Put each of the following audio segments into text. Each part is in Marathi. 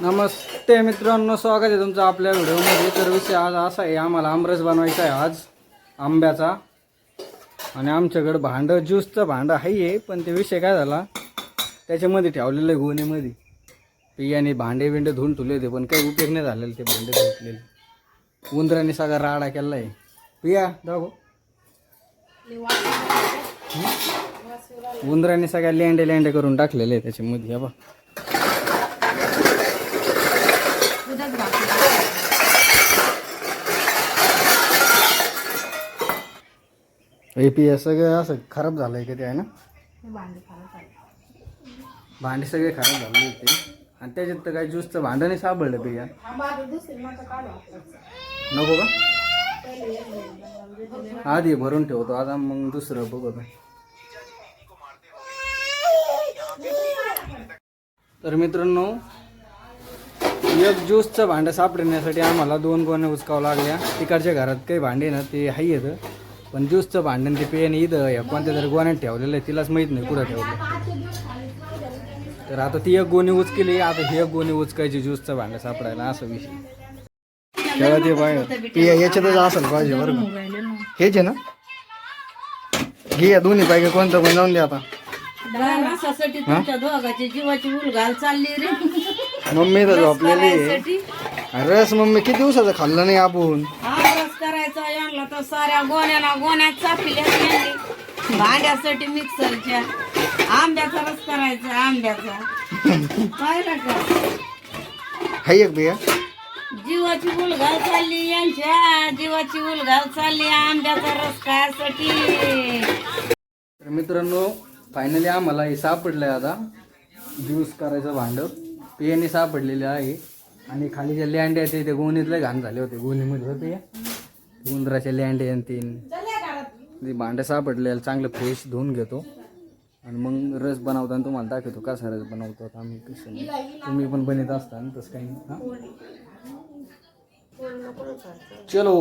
नमस्ते मित्रांनो स्वागत आहे तुमचं आपल्या व्हिडिओमध्ये. तर विषय आज असा आहे आम्हाला आमरस बनवायचा आहे आज आंब्याचा. आणि आमच्याकडं भांडं ज्यूसचं भांडं आहे आहे पण ते विषय काय झाला? त्याच्यामध्ये ठेवलेलं आहे गोणीमध्ये. पियाने भांडे बिंडे धुवून ठेवले होते पण काही उपयोग नाही झालेले ते भांडे धुतलेले उंदराने सगळा राडा केला आहे पिया दाखव. उंदराने सगळ्या लेंडे लेंडे करून टाकलेले आहे त्याच्यामध्ये बा हे पी सगळं असं खराब झालंय का ते आहे ना? भांडी सगळे खराब झाले होते. आणि त्याच्यात तर काही ज्यूसचं भांडं नाही सापडलं पिया नको का? आधी भरून ठेवतो आता मग दुसरं बघतो तर मित्रांनो एक ज्यूसचं भांडं सापडण्यासाठी आम्हाला दोन गोण्या उचकावं लागल्या. तिकडच्या घरात काही भांडे ना ते हाई येतं पण ज्यूसचं भांडण ते पेन इथं या कोणत्या तरी गोण्यात ठेवलेलं आहे तिलाच माहीत नाही कुठं ठेवलं. तर आता ती एक गोणी उचकेली आता ही एक गोणी उचकायची ज्यूसचं भांडं सापडायला असं विषय. तेव्हा ते ते याच्यातच असेल पाहिजे बरं का. हेच आहे ना? घे या दोन्ही पैकी कोणतं पण जाऊन दे आता. माणसासाठी तुमच्या दोघाची जीवाची उलघाल चालली रे. मम्मी तर झोपलेली रस मम्मी किती दिवसाचं खाल्लं नाही आपण करायचा यांना तर साऱ्या गोण्याला गोण्यात चापिल्या भांड्यासाठी मिक्सरच्या. आंब्याचा रस करायचा आंब्याचा. पाहिलं का? हाय एक बिया. जीवाची उलघाल चालली यांच्या. जीवाची उलघाल चालली आंब्याचा रस खायसाठी. तर मित्रांनो फायनली आम्हाला हे सापडलं आहे आता. ज्यूस करायचं भांडं. पेयाने सापडलेलं आहे. आणि खाली जे लँड आहे ते गोणीतले घाण झाले होते. गोणीमध्ये होते. या उंदराचे लँड आणि तीन. भांडं सापडलेलं चांगलं फ्रेश धुवून घेतो. आणि मग रस बनवताना तुम्हाला दाखवतो कसा रस बनवतो. आम्ही कसं नाही. तुम्ही पण बनवत असता ना तसं काही नाही. हां? चलो.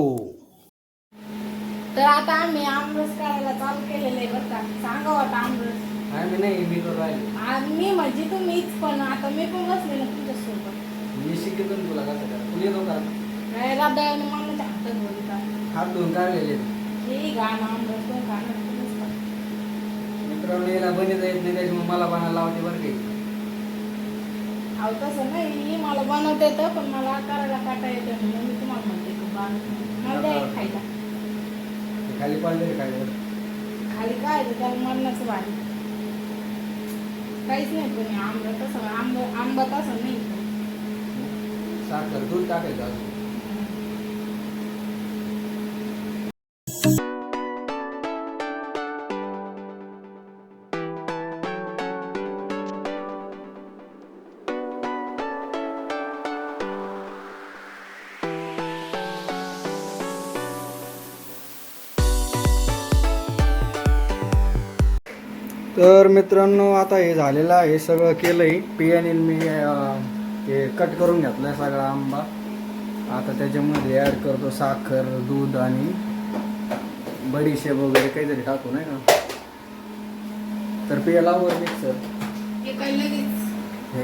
तर आता आम्ही आमरस करायला चालू केलेलं आहे बरं का. सांगा आता आमरस. आम्ही नाही मी करू राहिले. मी म्हणजे तुम्हीच पण आता मी पण बसले ना तुमच्यासोबत. मी शिकतो ना तुला कसं करा? तुला येतो का? काय राबदायाने मला हातात बोलता हात धुवून काढलेले. हे. मित्रांनो याला बनवता येत नाही त्याच्यामुळे मला बनायला लावते बरं काही अहो तसं नाही मला बनवता येतं पण मला करायला काटा येतं म्हणून मी तुम्हाला म्हणते की बनव. मला द्या एक खायला ते खाली पडले काय खाली काय आहे त्याला मरणाचं भारी काहीच नाही पण आंबा तसं आंब आंबा तसं नाही साखर दूध टाकायचं अजून तर मित्रांनो आता हे झालेलं आहे सगळं केलं आहे पियाने मी हे कट करून घेतलं आहे सगळा आंबा. आता त्याच्यामध्ये ॲड करतो साखर दूध आणि बडीशेप वगैरे काहीतरी टाकू नाही का? तर पिया लावर मिक्सर हे काय लगेच? हे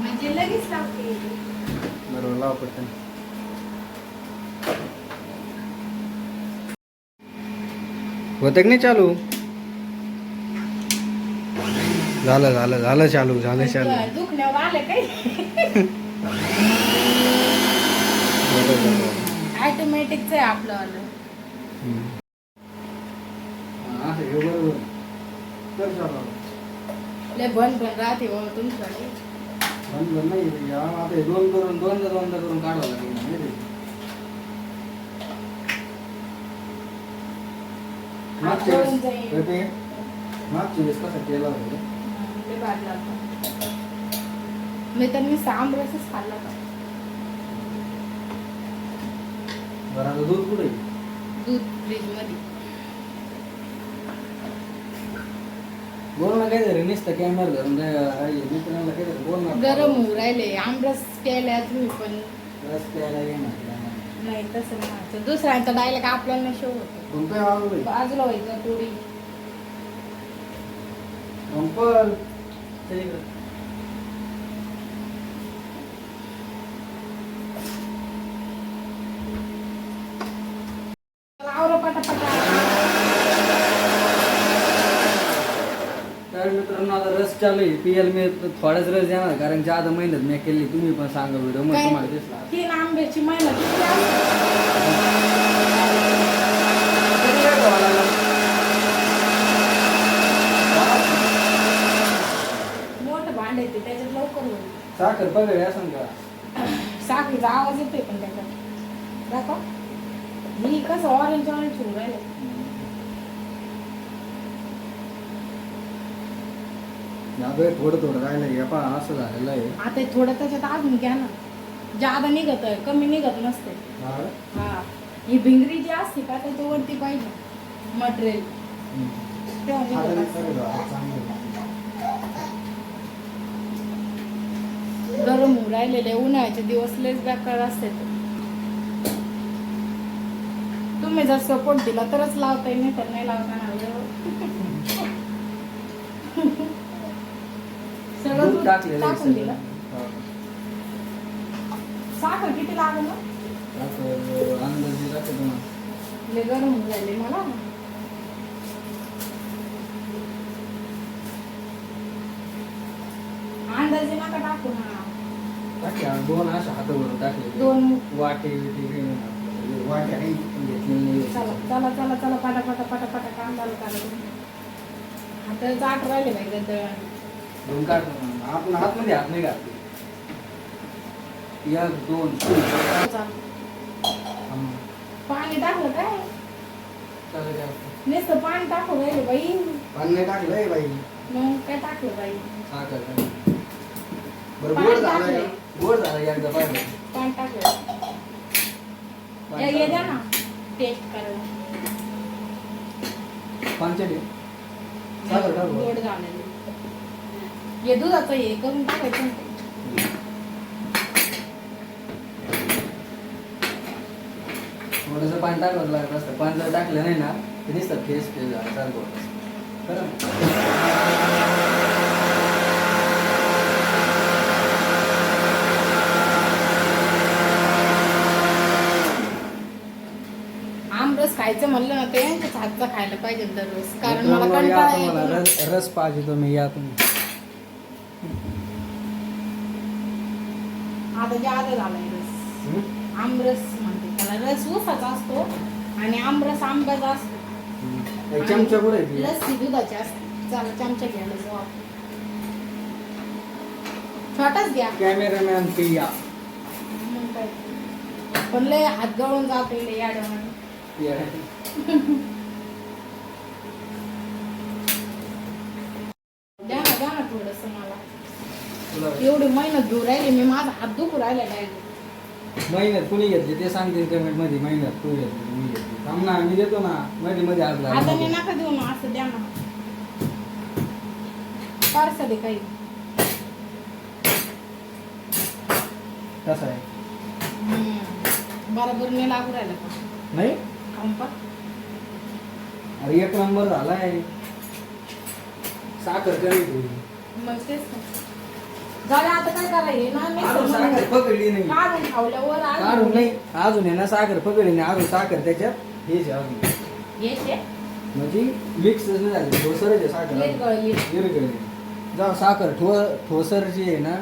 म्हणजे बरोबर लाव होतं की नाही चालू? झालं झालं झालं चालू झालं चालू. आलं. ऑटोमॅटिकच आहे आपलं. लय बंद पण राहते तुमच्याकडे. बंद बंद नाही आता दोन करून दोनदा दोनदा करून काढावं लागेल नाही रे. मागच्या आता वेळेस जाईल. ते, मागच्या वेळेस कसं केलं होतं रे? लय भारी लागतं. मी तर मी आमरसच खाल्ला होता. बरं आता दूध कुठे नुसतं कॅमेरा धरून काय मित्रांना काहीतरी बोल ना गरम होऊ राहिले. आमरस केल्या तुम्ही पण. रस प्यायला ये नाही दुसऱ्यांचा डायला का आपल्याला नाही शेव कोणतं बाजूला व्हायचं थोडी. तर रस चालू आहे. पियल मी थोडाच रस देणार कारण ज्यादा मेहनत मी केली तुम्ही पण सांगा व्हिडिओमध्ये तुम्हाला दिसला. आंब्याची मेहनत किती असते? मोठं भांड येते त्याच्यात लवकर होईल. साखर पगडे असं का? साखरेचा आवाज येतोय पण त्याच्यात दाखव. मी कसं ऑरेंज ऑरेंज होऊन राहिले. थोडं थोडं राहिलं हे पहा असं झालेलं आहे. आता थोडं त्याच्यात अजून घ्या ना. जादा निघत कमी निघत नसते हा. हा ही भिंगरी जी असते का त्याच्यावरती पाहिजे मटेरियल तेव्हा निघत असतं. गरम होऊन राहिलेले उन्हाळ्याचे दिवस लयच बेकार असते तुम्ही जर सपोर्ट दिला तरच लावता येईल नाही तर नाही लावता येणार. सगळं दूध दूध टाकलेलं आहे टाकून सगळं. दिलं हा. साखर किती लागल साखर अंदाजे टाकतो तुम्हाला लय गरम होऊन राहिले मला. अंदाजे नका टाकू ना. टाकले आ- दोन. अशा हातावरून टाकले दोन वाटे बिटे काही वाटे चला चला चला चला पाटा पाटा पाटा पाटा काम झालं चालू जाट राहिले नाही गद्द दोन काढ. आपण हात नाही घातले एक दोन तीन. पाणी टाकलं काय चालेल काय. नुसतं पाणी टाकू राहिले बाई पाणी नाही टाकलंय बाई मग काय टाकलं बाई साखर. बरं पाणी गोड झालं टाकलंय. का? गोड झालं एकदा पाहिजे पाणी टाकलं हे हे द्या ना टेस्ट करायला आहे. साखर टाकू गोड झालेलं हे दुधाचं हे करून टाकायचं ना ते. थोडंसं पाणी टाकावं लागत असतं पाणी जर टाकलं नाही ना तर नुसतं फेस फेस झालं चालू होतं. ना? आमरस खायचं म्हणलं ना ते हातचा खायला पाहिजे दररोज कारण मला कंटाळा येतो. रस रस पाहिजे तुम्ही या तुम्ही आता जादा झालाय रस हम्म? आमरस म्हणते त्याला रस उसाचा असतो आणि आमरस आंब्याचा असतो. चमचा कुठे आहे ती? लस्सी दुधाची असते. चला चमचा घ्यायला जाऊ आपण. छोटाच घ्या. कॅमेरामॅन पिया मग काय. पण लय हात गळून जातो इकडे याड्यामध्ये पिया. द्या ना द्या ना थोडस मला. तुला एवढी मेहनत घेऊ राहिली मी माझा हात दुखू राहिला डायरेक्ट महिन्यात कुणी घेतली? ते सांगते पेमेंटमध्ये महिन्यात तू घेतली मी घेतली. थांब ना मी देतो ना. मध्ये मध्ये हात आता मी घाल नका देऊ ना असं द्या ना. पार्सल आहे काही. कसं आहे? हम्म. बरोबर मी लागू राहिला का? नाही? खाऊन पहा. अरे एक नंबर झालाय. साखर कमी ठेवली मग तेच ना. झालं आता काय करायचं ना मी अजून साखर पकडली नाही. काढून खावल्यावर काढून अजून नाही अजून आहे ना साखर पकडली नाही. अजून साखर त्याच्यात हेच आहे. अजून येते म्हणजे मिक्स नाही झाली. ठोसरच आहे साखर येत गळली. विरघळली जेव्हा साखर ठो ठोसर जी आहे ना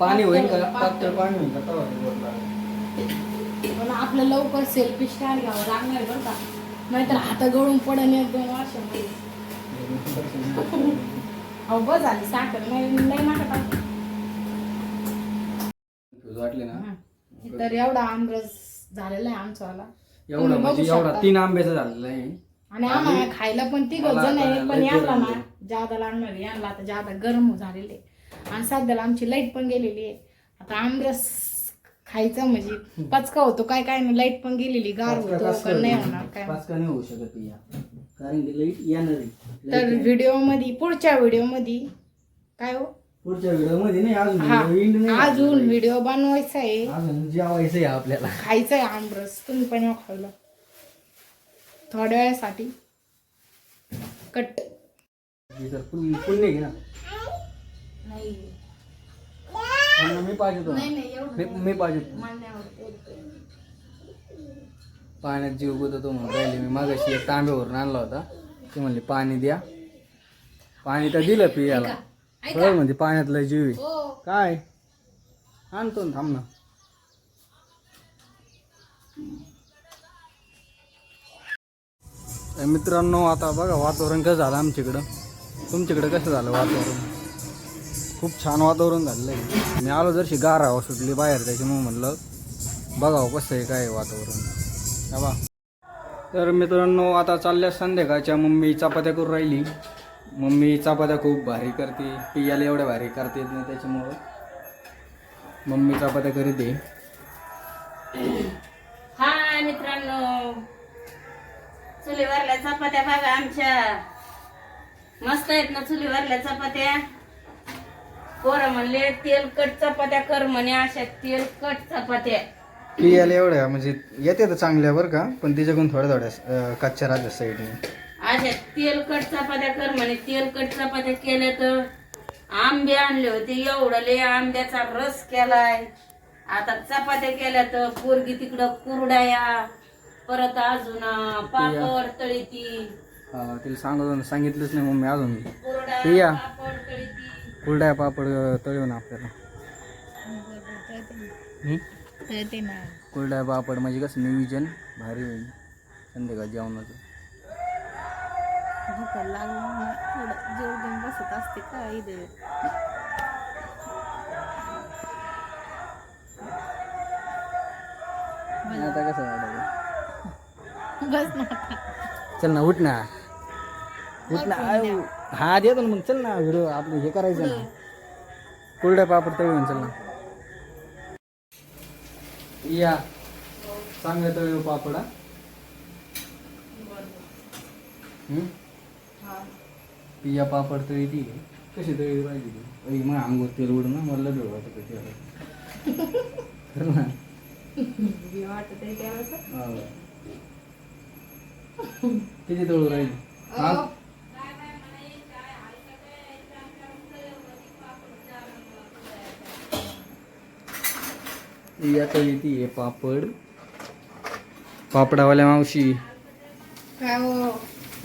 पाणी होईल का? पातळ, पातळ पाणी होईल का? तेव्हा ते गोड लागेल. पण आपलं लवकर सेल्फी स्टँड घ्यावं लागणार बरं का? नाहीतर हात गळून पडन एक दोन वर्षामध्ये अहो बस झाली. साखर नाही नाही नका टाकू. वाटले ना हं. तर एवढा आमरस झालेला आहे आमचावाला एवढं तुम्ही म्हणजे बघू एवढा शकता. तीन आंब्याचं झालेलं आहे आणि आम्हाला खायला पण ती मला जण आहे पण लय यांना ना जादा लागणार आहे. यांना आता जादा गरम झालेले आणि सध्याला आमची लाइट पण गेलेली आहे आता आमरस खायचं म्हणजे पचका होतो काय काय नाही लाइट पण गेलेली गार होतो का नाही? होणार काय पाचका नाही होऊ शकत या कारण की लाइट येणार आहे. तर Light. व्हिडिओमध्ये पुढच्या व्हिडिओमध्ये काय हो पुढच्या व्हिडिओमध्ये नाही अजून हा. video end नाही अजून. व्हिडिओ बनवायचा आहे. अजून जेवायचं आहे आपल्याला. खायचं आहे आमरस. तुम्ही पण या खायला. थोड्या वेळासाठी. कट. तर पुण्य पुण्य घे ना नाही. त्यांना मी पाहिजे तो. नाही नाही मी मी पाहिजे. पाण्यात जीव गुततो म्हणून राहिले मी. मागाशी एक तांब्यावरून आणला होता. ते म्हणले पाणी द्या. पाणी तर दिलं पियाला. फळ म्हणजे पाण्यातलं जीव आहे. हो. काय? आणतो ना थांब ना. तर मित्रांनो आता बघा वातावरण कसं झालं आमच्याकडं. तुमच्याकडं कसं झालं वातावरण? खूप छान वातावरण झालेलं आहे. मी आलो जरशी गार सुटली बाहेर त्याच्यामुळे म्हणलं बघावं कसं आहे काय आहे वातावरण. हा बा. तर मित्रांनो आता चालल्या संध्याकाळच्या मम्मी चपात्या करून राहिली. मम्मी चपात्या खूप भारी करते. पियाला एवढ्या भारी करता येत नाही त्याच्यामुळं. मम्मी चपात्या करीत आहे. हाय मित्रांनो. चुलीवरल्या चपात्या बघा आमच्या. मस्त आहेत ना चुलीवरल्या चपात्या. पोरं म्हणले तेलकट चपात्या कर म्हणे अशा तेलकट चपात्या. पियाला एवढ्या म्हणजे येते तर चांगल्या बरं का पण तिच्याकडून थोड्या थोड्या कच्च्या राहत्या साईडने अशा तेलकट चपात्या कर म्हणे. तेलकट चपात्या केल्या तर आंबे आणले होते. एवढं लय आंब्याचा रस केलाय. आता चपात्या केल्या तर पोरगी तिकडं कुरडाया परत अजून पापड तळीती. तिला सांगत सांगितलंच नाही मम्मी अजून. तळीती. कुरड्या पापड तळून आपल्याला. हं? कुरड्या पापड म्हणजे कसं नियोजन? भारी होईल. संध्याकाळ जेवणाचं. भूक लागली थोडं जोर देऊन बसत असते का इथं? आता कसं वाटायचं बस ना. चल ना उठ ना. उठ ना हा देतो ना मग चल ना व्हिडिओ आपलं हे करायचं ना. कुरड्या पापड तळून चल ना. या. चांगलं तळू पापड हा. हं? पिया पापड तळी ती कशी तळी पाहिजे ती? मग अंगोर तेल उडून ना मला लय वाटत ते खरं ना? वाटत आहे त्यावेळेस. हो. किती तळू राहील? हा? या तळी ती आहे पापड. पापडावाल्या मावशी. काय हो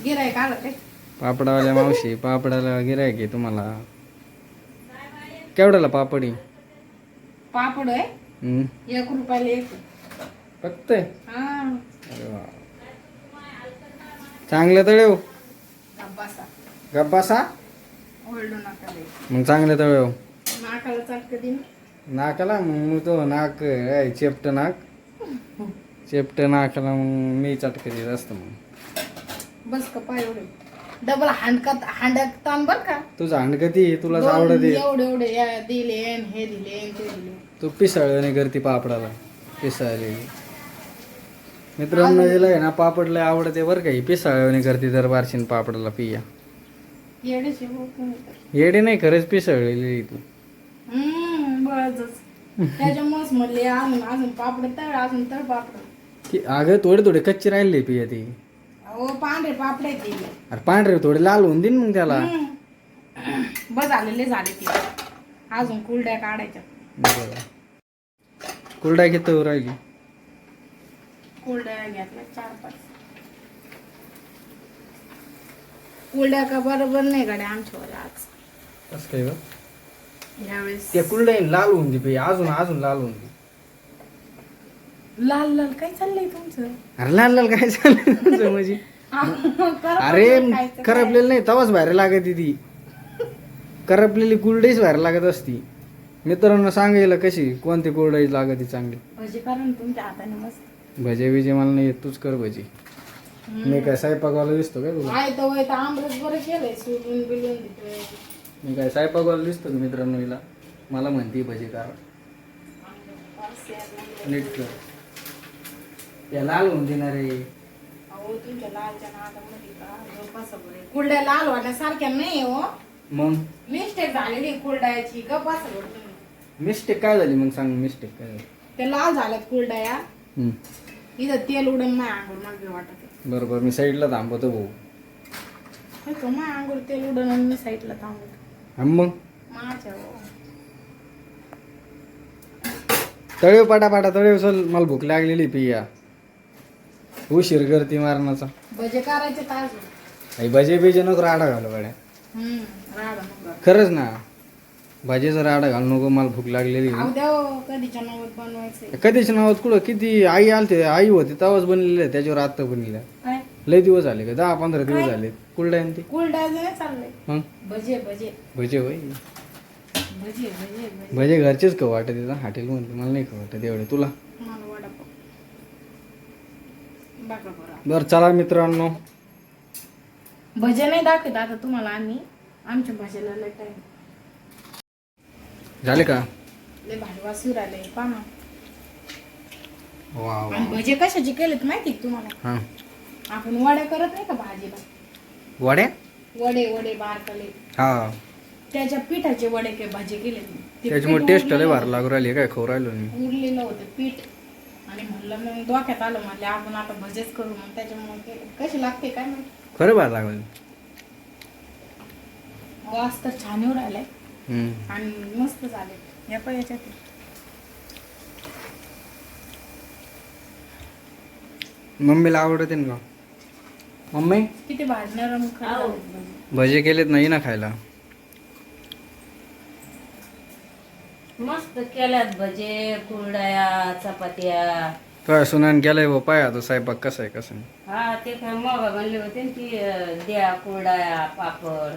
गिरायक आलं काय पापडावाल्या मावशी पापडाला गिरायक आहे तुम्हाला. केवढ्याला पापडी पापड आहे? हम्म. एक रुपयाला एक. फक्त हा. अरे वा. चांगलं तळेव बसा गप्पासा ओरडू नका लय. मग चांगलं तळेव नाकाला चटक दिन नाकाला? मग तो नाक आहे चेपट नाक. चेपट नाकाला मग मी चटक देत असतो मग. बस का पाय एवढे. डबल हांडकत हांडकतान बर का? तुझं तुलाच दोन आवडत आहे. एवढे एवढे या दिले न हे दिले न ते दिले. तू पिसाळणे करते पापडाला. पिसाळले. मित्रांनो हिला आहे ना पापड लय आवडते बरं का. ही पिसाळणे करते तर बारशीन पापडाला पिया. येडेचे हो कोणी तर. येडे नाही खरंच पिसाळलेली आहे तू. हम्म बळच त्याच्यामुळेच म्हणले अजून अजून पापड तळ अजून तळ पापड. की अगं थोडे थोडे कच्चे राहिले पिया ती. अहो पांढरे पापड अरे पांढरे थोडे लाल होऊन देईन मग त्याला. बस झालेले झाले ते. अजून कुलड्या काढायच्या. बरं. कुरड्या किती राहिली. कुलड्या घेतल्या चार पाच. कुलड्या का बरोबर नाही गाड्या आमच्यावर आज. कसं काय गं? यावेळेस त्या कुरड्या लाल होऊन दे अजून अजून लाल होऊन दे. लाल लाल काय चाललंय तुमचं? अरे लाल लाल काय झालं तुझं म्हणजे? अरे करपलेलं नाही तवाच बाहेर लागत ती. करपलेली कुरडईच बाहेर लागत असती. मित्रांनो सांगायला कशी कोणती कुरडई लागत चांगली? भजी करा ना तुमच्या हाताने मस्त. भजे बिजे मला नाही येत तूच कर भजी. मी काय स्वयंपाकवाला दिसतो काय तुला? आहे तर वय तर आमरस बरं केलंय सोडून बिलून देतोय मी काय स्वयंपाकवाला दिसतो मित्रांनो हिला? मला म्हणते भजी करा नीट कर. या लाल होऊन देणार आहे. अहो तुमच्या लालच्या नादामध्ये का? कुरड्या लाल वाटण्यासारख्या नाही हो. मग? मिस्टेक झालेली कुरड्याची. गप्पा तुम्ही. मिस्टेक काय झाली? मग सांग मिस्टेक काय झाली? ते लाल झाल्यात कुरड्या. हम्म. इथं तेल उडून माय अंघोळ मला बी वाटत आहे. बरोबर मी साईडला थांबवतो भाऊ. होय का माय तेल उडून आणि मी साईडला थांबवतो. हा मग? माझ्या हो. तळेव पाटा पाटा तळेव चल. मला भूक लागलेली पिया. उशीर करते मारणाचा भजे करायचे आई भजे बिजे नको राडा घालू गाड्या. हम्म राडा नको. खरंच ना. भाजीचा राडा घालू नको मला भूक लागलेली. आहे. अहो द्या हो, कधीच्या नवत बनवायचंय. कधीच नावात कुठं? किती आई आलते आई होती बनलेले आहे, त्याच्यावर आत्ता बनलेल्या काय? लय दिवस झाले का? दहा पंधरा दिवस? झाले कुलडायन ते. कुल नाही चाललंय. मग भजे भजे. भजे होय? भजे भजे भजे. भजे घरचेच खाऊ वाटत येतं हॉटेलमध्ये मला नाही खाऊ वाटत एवढे. तुला? मला बरं चला मित्रांनो. भजे नाही दाखवत आता तुम्हाला आम्ही. आमच्या भाजीला लय टाइम झाले का? लय आले पाहा वा आणि भजे कशाचे केलेत माहिती का तुम्हाला? हां. आपण वड्या करत नाही का भाजीला? वड्या वडे वडे बारकले. हा. त्याच्या पिठाचे वडे के भाजी केले त्याच्यामुळे टेस्ट लय भारी लागू राहिली काय खाऊ राहिलो मी. उरलेलं होतं पीठ. आणि म्हणलं मग डोक्यात आलं म्हणले आपण आता भजेच करू मग त्याच्यामुळे कशी लागते काय माहिती? खरं भारी लागलं. वास तर छान येऊ राहिलाय हम्म. आणि मस्त झाले. या पण याच्यात. मम्मीला आवडते ना का मम्मी? किती भाजणार मग आहो. भजे केलेत नाही ना खायला. मस्त केल्यात भजे कुरड्या चपात्या. काय सुनान केलंय बा पाय आता स्वयंपाक कसा आहे कसं नाही. हा ते काय मग म्हणले होते ना ती अं, द्या कुरड्या पापड.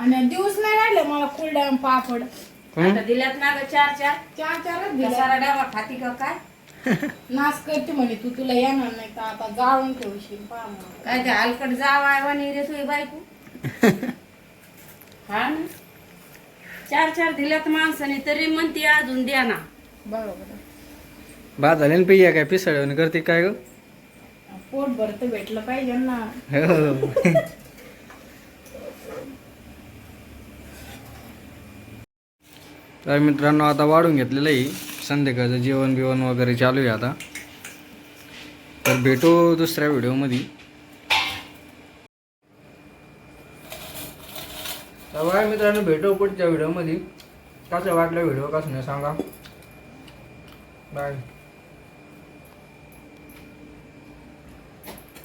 आणि दिवस नाही राहिले मला कुरड्या आणि पापड. हं? आता दिल्यात ना ग चार चार? चार चारच दिले सारा डबा खाती का काय? नाच करते म्हणे तू तुला येणार नाही तर आता जाळून ठेवशील पहा मग. काय ते हलकट जावाय वनी रे तुझी बायको. हा ना? चार चार दिल्यात माणसाने तरी म्हणते अजून द्या ना. बरोबर. बाद झाले ना पिया काय पिसळ करते काय ग? पोट भरत भेटलं पाहिजे ना. हो. तर मित्रांनो आता वाढून घेतलेलं आहे. संध्याकाळचं जेवण बिवण वगैरे चालू आहे आता. तर भेटू दुसऱ्या व्हिडिओमध्ये. तर बघा मित्रांनो भेटू पुढच्या व्हिडिओमध्ये. कसं वाटलं व्हिडिओ कसं नाही सांगा. बाय